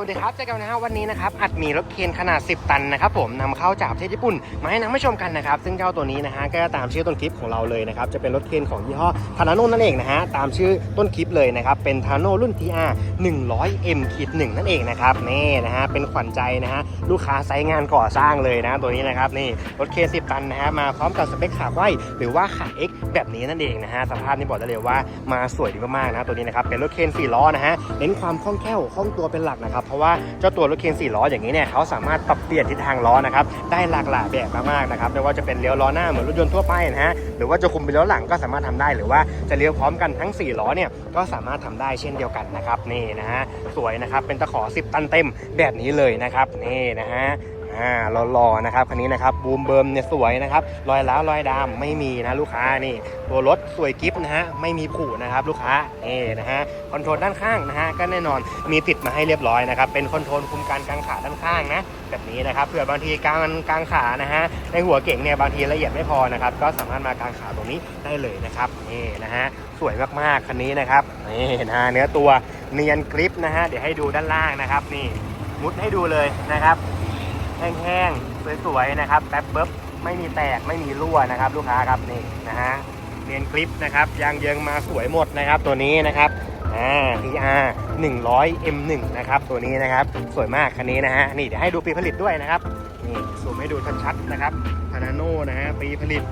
วัสดีครับเจอกันนะฮะวันนี้นะครับอัดมีรถเคนขนาด 10 ตันนะครับผมนำเข้าจากประเทศญี่ปุ่นมาให้นำให้ชมกันนะครับซึ่งเจ้าตัวนี้นะฮะก็ตามชื่อต้นคลิปของเราเลยนะครับจะเป็นรถเคนของยี่ห้อทานาโนนั่นเองนะฮะตามชื่อต้นคลิปเลยนะครับเป็นทาโนรุ่น TR 100M ขีดหนึ่งนั่นเองนะครับนี่นะฮะเป็นขวัญใจนะฮะลูกค้าไซต์งานก่อสร้างเลยนะตัวนี้นะครับนี่รถเคน10 ตันนะฮะมาพร้อมกับสเปคขาไว้หรือว่าขา X แบบนี้นั่นเองนะฮะสภาพนี่บอกได้เลยว่ามาสวยดีมากๆนะตัวนี้นะครับเป็นรถเคน4ล้อนะฮะเน้นความคล่องแคล่วคล่องตัวเป็นหลักนะครับเพราะว่าเจ้าตัวรถเคน4ล้ออย่างนี้เนี่ยเขาสามารถปรับเปลี่ยนทิศทางล้อนะครับได้หลากหลายแบบมากๆนะครับไม่ว่าจะเป็นเลี้ยวล้อหน้าเหมือนรถยนต์ทั่วไปนะฮะหรือว่าจะคุมไปล้อหลังก็สามารถทำได้หรือว่าจะเลี้ยวพร้อมกันทั้ง 4 ล้อเนี่ยก็สามารถทำได้เช่นเดียวกันนะครับนี่นะฮะสวยนะครับเป็นตะขอ 10 ตันเต็มแบบนี้เลยนะครับนี่นะฮะ อ่ารอๆนะครับคันนี้นะครับบูมเบิร์มเนี่ยสวยนะครับรอยล้าวรอยดำไม่มีนะลูกค้านี่ ตัวรถสวยกิฟต์นะฮะไม่มีผุนะครับลูกค้านี่นะฮะคอนโทรลด้านข้างนะฮะก็แน่นอนมีติดมาให้เรียบร้อยนะครับเป็นคอนโทรลคุมการกางขาด้านข้างนะแบบนี้นะครับเผื่อบางทีกางกางขานะฮะในหัวเก่งเนี่ยบางทีละเอียดไม่พอนะครับก็สามารถมากางขาตรงนี้ได้เลยนะครับนี่นะฮะสวยมากๆคันนี้นะครับนี่นะฮะเนื้อตัวเนียนกริปนะฮะเดี๋ยวให้ดูด้านล่างนะครับนี่มุดให้ดูเลยนะครับ แห้งๆ สวยๆ นะครับแป๊บเบิบไม่มีแตกไม่มีรั่วนะครับ ลูกค้าครับนี่นะฮะเนียนคลิปนะครับยางเยิงมาสวยหมดนะครับตัวนี้นะครับอ่า TR 100 M1 นะครับตัวนี้นะครับสวยมากคันนี้นะฮะนี่เดี๋ยวให้ดูปีผลิตด้วยนะครับนี่ซูมให้ดูชัดๆนะครับพานาโนนะฮะปีผลิต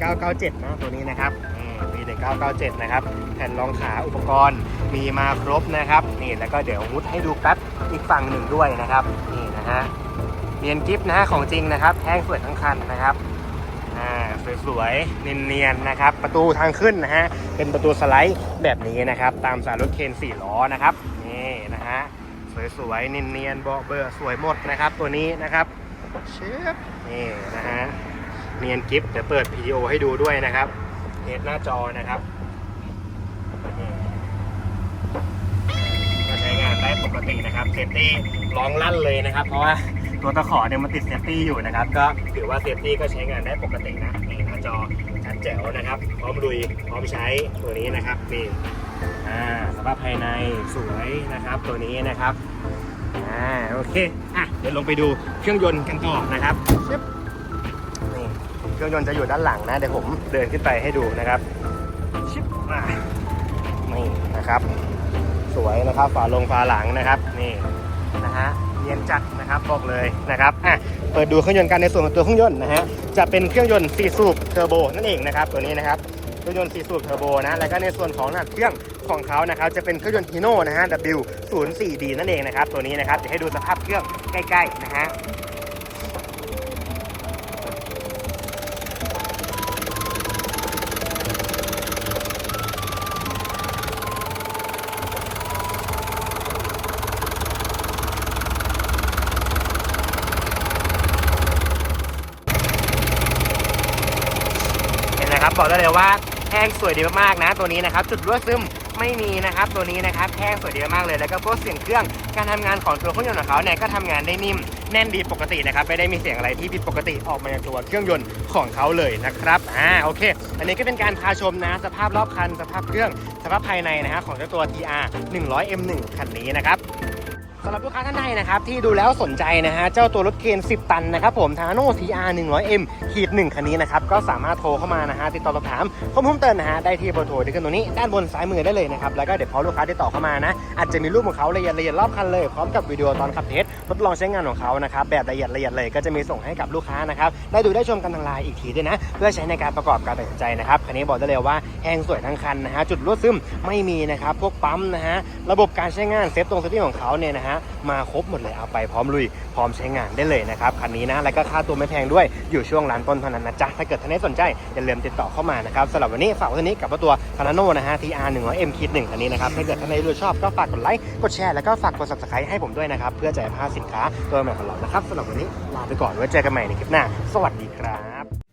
1997นะตัวนี้นะครับนี่ปี 1997 นะครับแผ่นรองขาอุปกรณ์มีมาครบนะครับนี่แล้วก็เดี๋ยวมุดให้ดูแป๊บอีกฝั่งหนึ่งด้วยนะครับนี่นะฮะ เนียนกิฟต์นะฮะของจริงนะครับแห้งสวยทั้งคันนะครับอ่าสวยๆเนียนๆนะครับ ประตูทางขึ้นนะฮะเป็นประตูสไลด์แบบนี้นะครับ ตามสายรถเคน4ล้อนะครับนี่นะฮะสวยๆเนียนๆเบาะเบอร์สวยหมดนะครับ ตัวนี้นะครับเชฟนี่นะฮะเนียนกิฟต์เดี๋ยวเปิด PDO ให้ดูด้วยนะครับเฮดหน้าจอนะครับก็ใช้งานได้ปกตินะครับเซฟตี้ร้องลั่นเลยนะครับ เพราะว่า ตัวตะขอเนี่ยมันติดเซฟตี้อยู่นะครับ ก็ถือว่าเซฟตี้ก็ใช้งานได้ปกตินะนี่หน้าจอชัดแจ๋วนะครับ พร้อมลุยพร้อมใช้ตัวนี้นะครับนี่อ่าสภาพภายในสวยนะครับ ตัวนี้นะครับอ่าโอเคอะเดี๋ยวลงไปดูเครื่องยนต์กันต่อนะครับชึบนี่เครื่องยนต์จะอยู่ด้านหลังนะเดี๋ยวผมเดินขึ้นไปให้ดูนะครับชิบมานี่นะครับ สวยนะครับฝาลงฝาหลังนะครับ นี่นะฮะ เนียนจัดนะครับบอกเลยนะครับอะเปิดดูเครื่องยนต์กันในส่วนของตัวเครื่องยนต์นะฮะจะเป็นเครื่องยนต์4สูบเทอร์โบนั่นเองนะครับตัวนี้นะครับเครื่องยนต์4สูบเทอร์โบนะแล้วก็ในส่วนของหนาดเครื่องของเขานะครับจะเป็นเครื่องยนต์ฮีโน่นะฮะ W 0 4 D นั่นเองนะครับตัวนี้นะครับเดี๋ยวให้ดูสภาพเครื่องใกล้ๆนะฮะ บอกได้เลยว่าแห้งสวยดีมากๆนะ ตัวนี้นะครับ จุดรั่วซึมไม่มีนะครับ ตัวนี้นะครับแห้งสวยดีมากเลย แล้วก็พวกเสียงเครื่องการทำงานของตัวเครื่องยนต์ของเขาเนี่ยก็ทำงานได้นิ่มแน่นดีปกตินะครับไม่ได้มีเสียงอะไรที่ผิดปกติออกมาจากตัวเครื่องยนต์ของเขาเลยนะครับอ่าโอเค อันนี้ก็เป็นการพาชมนะ สภาพรอบคัน สภาพเครื่องสภาพภายในนะฮะของเจ้าตัว TR 100 M1 คันนี้นะครับ สำหรับลูกค้าท่านใดนะครับที่ดูแล้วสนใจนะฮะเจ้าตัวรถเคน10 ตันนะครับผมทาโน่ TR 100M ขีดหนึ่งคันนี้นะครับก็สามารถโทรเข้ามานะฮะติดต่อสอบถามข้อมูลเพิ่มเติมนะฮะได้ที่เบอร์โทรที่ขึ้นตรงนี้ด้านบนซ้ายมือได้เลยนะครับแล้วก็เดี๋ยวพอลูกค้าติดต่อเข้ามานะอาจจะมีรูปของเขาละเอียดละเอียดรอบคันเลยพร้อมกับวิดีโอตอนขับเทสทดลองใช้งานของเขานะครับแบบละเอียดละเอียดเลยก็จะมีส่งให้กับลูกค้านะครับได้ดูได้ชมกันทางไลน์อีกทีด้วยนะเพื่อใช้ในการประกอบการตัดสินใจนะครับคันนี้บอกได้เลยว่าแห้งสวยทั้งคันนะฮะจุดรั่วซึมไม่มีนะครับพวกปั๊มนะฮะระบบการใช้งานเซฟตรงเซฟตี้ของเขาเนี่ยนะฮะมาครบหมดเลยเอาไปพร้อมลุยพร้อมใช้งานได้เลยนะครับคันนี้นะแล้วก็ค่าตัวไม่แพงด้วยอยู่ช่วงร้านต้นเท่านั้นนะจ๊ะถ้าเกิดท่านใดสนใจอย่าลืมติดต่อเข้ามานะครับสำหรับวันนี้ฝากไว้เท่านี้กับตัวคานาโนนะฮะ TR 100 M คิดหนึ่งคันนี้นะครับถ้าเกิดท่านใดดูชอบก็ฝากกดไลค์กดแชร์แล้วก็ฝากกด subscribe ให้ผมด้วยนะครับเพื่อจะให้พลาดสินค้าตัวใหม่ของเรานะครับสำหรับวันนี้ลาไปก่อนไว้เจอกันใหม่ในคลิปหน้า สวัสดีครับ